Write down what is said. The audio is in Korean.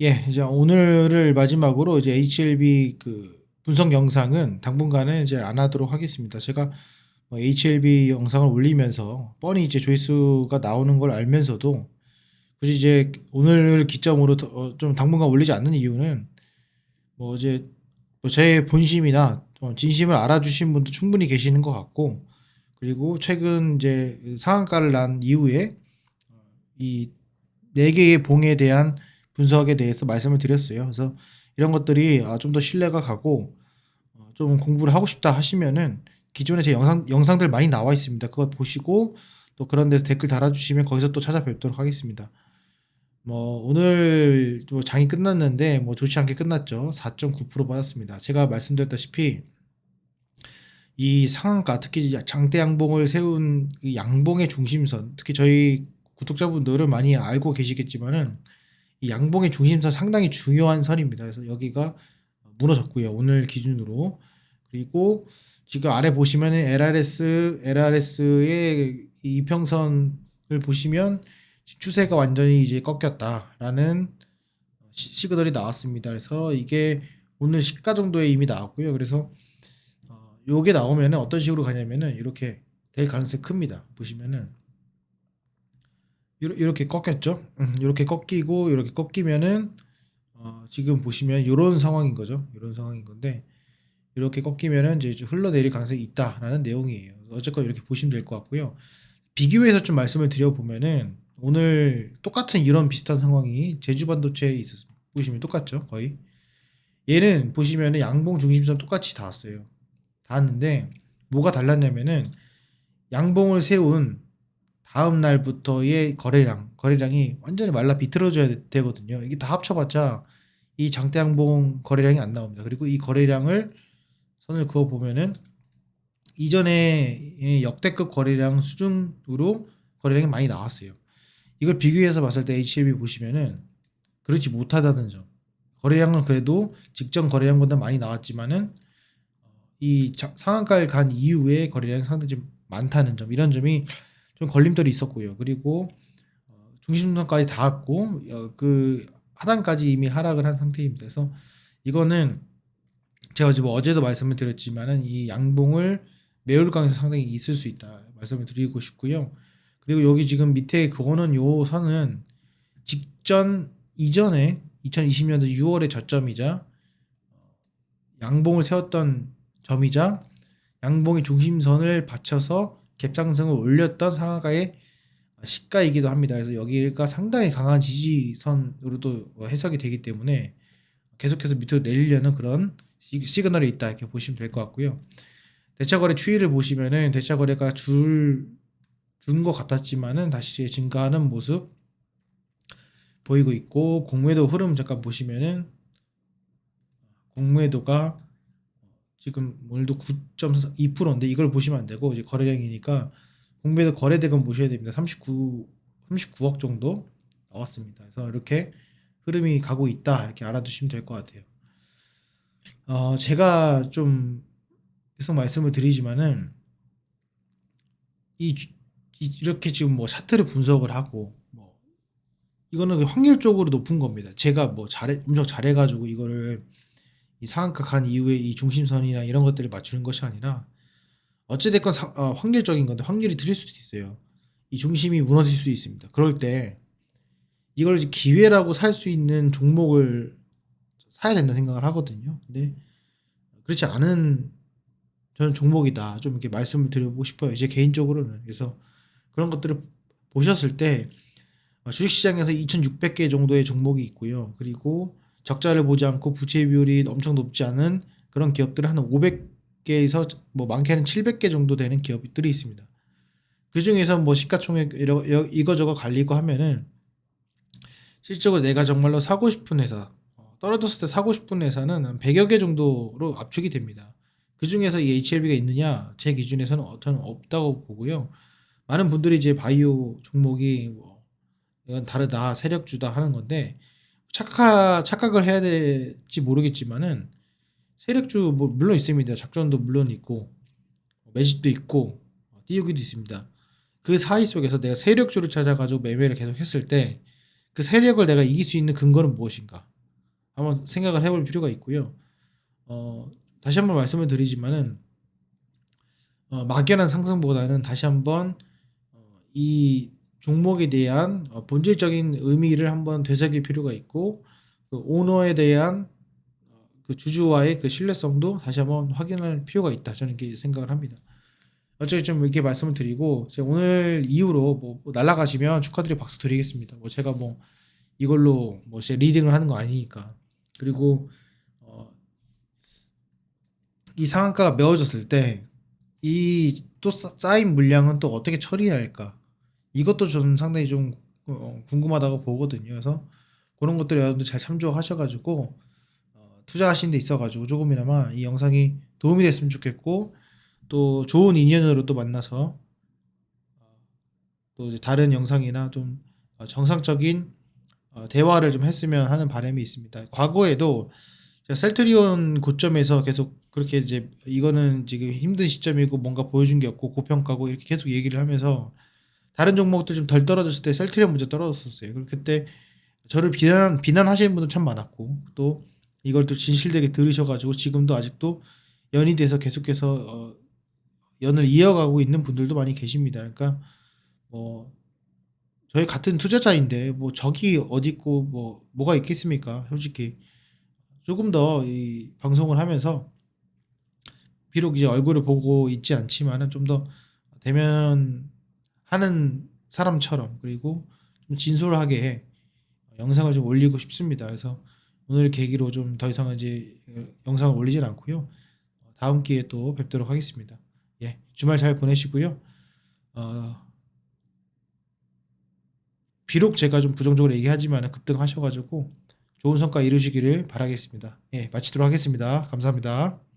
예, 이제 오늘을 마지막으로 이제 HLB 그 분석 영상은 당분간은 이제 안 하도록 하겠습니다. 제가 뭐 HLB 영상을 올리면서 뻔히 이제 조회수가 나오는 걸 알면서도 굳이 이제 오늘 기점으로 더- 어, 좀 당분간 올리지 않는 이유는 뭐 이제 뭐제 본심이나 좀 진심을 알아주신 분도 충분히 계시는 것 같고 그리고 최근 이제 상한가를 난 이후에 이 네 개의 봉에 대한 분석에 대해서 말씀을 드렸어요. 그래서 이런 것들이 아, 좀더 신뢰가 가고 어, 좀 공부를 하고 싶다 하시면은 기존에 제 영상 영상들 많이 나와 있습니다. 그거 보시고 또 그런 데서 댓글 달아주시면 거기서 또 찾아뵙도록 하겠습니다. 뭐 오늘 또 장이 끝났는데 뭐 좋지 않게 끝났죠. 4.9% 받았습니다. 제가 말씀드렸다시피 이 상한가 특히 장대 양봉을 세운 이 양봉의 중심선 특히 저희 구독자분들은 많이 알고 계시겠지만은 이 양봉의 중심선 상당히 중요한 선입니다. 그래서 여기가 무너졌고요. 오늘 기준으로 그리고 지금 아래 보시면은 LRS LRS의 이평선을 보시면 추세가 완전히 이제 꺾였다라는 시- 시그널이 나왔습니다. 그래서 이게 오늘 시가 정도에 이미 나왔고요. 그래서 어, 요게 나오면은 어떤 식으로 가냐면은 이렇게 될 가능성이 큽니다. 보시면은 이렇- 이렇게 꺾였죠. 음, 이렇게 꺾이고 이렇게 꺾이면은 어, 지금 보시면 이런 상황인 거죠. 이런 상황인 건데 이렇게 꺾이면은 이제 좀 흘러내릴 가능성이 있다라는 내용이에요. 어쨌건 이렇게 보시면 될 것 같고요. 비교해서 좀 말씀을 드려보면은 오늘 똑같은 이런 비슷한 상황이 제주 반도체에 있었습니다. 보시면 똑같죠, 거의. 얘는 보시면은 양봉 중심선 똑같이 닿았어요. 닿았는데 뭐가 달랐냐면은 양봉을 세운 다음 날부터의 거래량, 거래량이 완전히 말라 비틀어져야 되- 되거든요. 이게 다 합쳐봤자 이 장대 양봉 거래량이 안 나옵니다. 그리고 이 거래량을 선을 그어 보면은 이전에 이 역대급 거래량 수준으로 거래량이 많이 나왔어요. 이걸 비교해서 봤을 때 HLB 보시면은 그렇지 못하다는 점. 거래량은 그래도 직전 거래량보다 많이 나왔지만은 이 자- 상한가를 간 이후에 거래량이 상당히 좀 많다는 점. 이런 점이 좀 걸림돌이 있었고요. 그리고 어, 중심선까지 닿았고 어, 그 하단까지 이미 하락을 한 상태입니다. 그래서 이거는 제가 지금 어제도 말씀을 드렸지만은 이 양봉을 매울 가능성이 상당히 있을 수 있다 말씀을 드리고 싶고요. 그리고 여기 지금 밑에 그거는 요 선은 직전 이전에 2020년도 6월의 저점이자 양봉을 세웠던 점이자 양봉의 중심선을 받쳐서 갭상승을 올렸던 상하가의 시가이기도 합니다. 그래서 여기가 상당히 강한 지지선으로도 해석이 되기 때문에 계속해서 밑으로 내리려는 그런 시- 시그널이 있다 이렇게 보시면 될 것 같고요. 대차거래 추이를 보시면은 대차거래가 줄 준 것 같았지만은 다시 증가하는 모습 보이고 있고 공매도 흐름 잠깐 보시면은 공매도가 지금 오늘도 9.2%인데 이걸 보시면 안 되고 이제 거래량이니까 공매도 거래대금 보셔야 됩니다. 39 39억 정도 나왔습니다. 그래서 이렇게 흐름이 가고 있다 이렇게 알아두시면 될 것 같아요. 어 제가 좀 계속 말씀을 드리지만은 이, 이렇게 지금 뭐 차트를 분석을 하고 뭐 이거는 그 확률적으로 높은 겁니다. 제가 뭐 잘해 엄청 잘해가지고 이거를 이 상한가 간 이후에 이 중심선이나 이런 것들을 맞추는 것이 아니라 어찌됐건 사- 어, 확률적인 건데 확률이 틀릴 수도 있어요. 이 중심이 무너질 수 있습니다. 그럴 때 이걸 기회라고 살 수 있는 종목을 사야 된다 생각을 하거든요. 근데 그렇지 않은 저는 종목이다. 좀 이렇게 말씀을 드려보고 싶어요. 이제 개인적으로는. 그래서 그런 것들을 보셨을 때 어, 주식시장에서 2,600개 정도의 종목이 있고요. 그리고 적자를 보지 않고 부채 비율이 엄청 높지 않은 그런 기업들은 한 500개에서 뭐 많게는 700개 정도 되는 기업들이 있습니다. 그 중에서 뭐 시가총액 이거저거 갈리고 하면은 실적으로 내가 정말로 사고 싶은 회사 어, 떨어졌을 때 사고 싶은 회사는 한 100여 개 정도로 압축이 됩니다. 그 중에서 이 HLB가 있느냐 제 기준에서는 어- 저는 없다고 보고요. 많은 분들이 이제 바이오 종목이 뭐 이건 다르다 세력주다 하는 건데 착각 착각을 해야 될지 모르겠지만은 세력주 뭐 물론 있습니다. 작전도 물론 있고 매집도 있고 띄우기도 있습니다. 그 사이 속에서 내가 세력주를 찾아가지고 매매를 계속 했을 때 그 세력을 내가 이길 수 있는 근거는 무엇인가? 한번 생각을 해볼 필요가 있고요. 어, 다시 한번 말씀을 드리지만은 어, 막연한 상승보다는 다시 한번 어, 이 종목에 대한 어, 본질적인 의미를 한번 되새길 필요가 있고 그 오너에 대한 어, 그 주주와의 그 신뢰성도 다시 한번 확인할 필요가 있다. 저는 이렇게 생각을 합니다. 어차피 좀 이렇게 말씀을 드리고 오늘 이후로 뭐, 뭐 날아가시면 축하드리고 박수 드리겠습니다. 뭐 제가 뭐 이걸로 뭐 제 리딩을 하는 거 아니니까. 그리고 어, 이 상한가가 메워졌을 때 이 또 쌓인 물량은 또 어떻게 처리해야 할까? 이것도 저는 상당히 좀 어, 궁금하다고 보거든요. 그래서 그런 것들 여러분들 잘 참조하셔가지고 어, 투자하시는 데 있어가지고 조금이나마 이 영상이 도움이 됐으면 좋겠고 또 좋은 인연으로 또 만나서 어, 또 다른 영상이나 좀 어, 정상적인 어, 대화를 좀 했으면 하는 바람이 있습니다. 과거에도 제가 셀트리온 고점에서 계속 그렇게 이제 이거는 지금 힘든 시점이고 뭔가 보여준 게 없고 고평가고 이렇게 계속 얘기를 하면서 다른 종목도 좀 덜 떨어졌을 때 셀트리온 먼저 떨어졌었어요. 그때 저를 비난 비난하시는 분들 참 많았고 또 이걸 또 진실되게 들으셔가지고 지금도 아직도 연이 돼서 계속해서 어, 연을 이어가고 있는 분들도 많이 계십니다. 그러니까 뭐 저희 같은 투자자인데 뭐 적이 어디 있고 뭐 뭐가 있겠습니까? 솔직히 조금 더 이 방송을 하면서 비록 이제 얼굴을 보고 있지 않지만은 좀 더 대면 하는 사람처럼 그리고 좀 진솔하게 영상을 좀 올리고 싶습니다. 그래서 오늘 계기로 좀 더 이상 이제 영상을 올리진 않고요. 다음 기회에 또 뵙도록 하겠습니다. 예, 주말 잘 보내시고요. 어, 비록 제가 좀 부정적으로 얘기하지만 급등하셔가지고 좋은 성과 이루시기를 바라겠습니다. 예, 마치도록 하겠습니다. 감사합니다.